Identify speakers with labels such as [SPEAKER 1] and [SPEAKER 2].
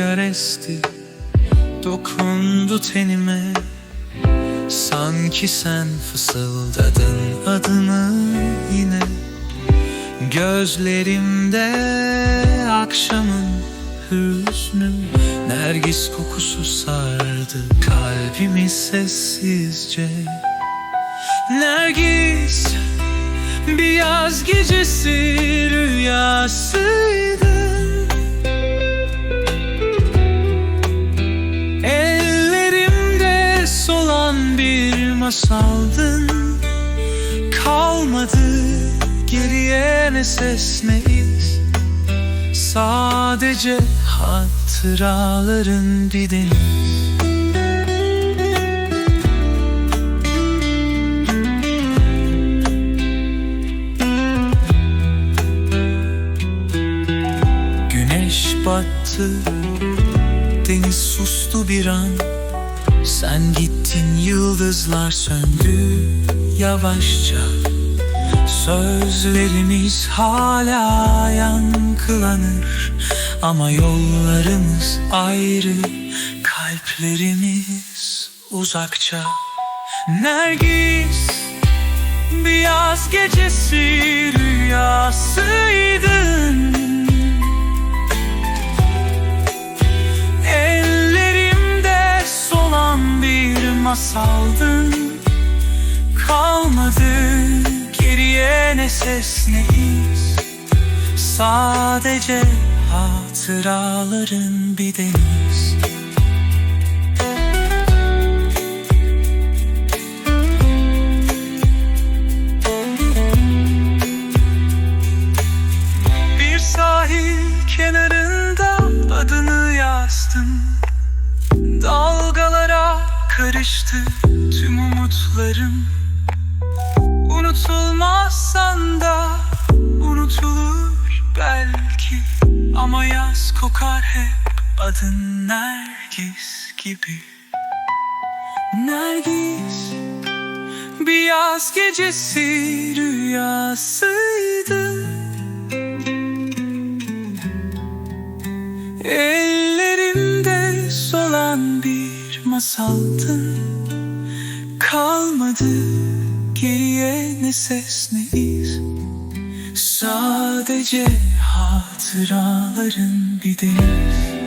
[SPEAKER 1] esti Dokundu tenime. Sanki sen fısıldadın adını yine. Gözlerimde akşamın hüznü Nergis kokusu sardı kalbimi sessizce. Nergis bir yaz gecesi rüyasıydı bir masaldın Kalmadı geriye ne ses ne iz. Sadece hatıraların bir deniz. Güneş battı Deniz sustu bir an. Sen gittin yıldızlar söndü Yavaşça. Sözlerimiz hala yankılanır Ama yollarımız ayrı Kalplerimiz uzakça. Nergis bir yaz gecesi bir masaldın Kalmadı. Geriye ne ses ne iz Sadece hatıraların bir deniz karıştı tüm umutlarım. Unutulmazsan da unutulur belki. Ama yaz kokar hep adın Nergis gibi. Nergis bir yaz gecesi rüyasıydı bir masaldın Kalmadı geriye ne ses ne iz. Sadece hatıraların bir deniz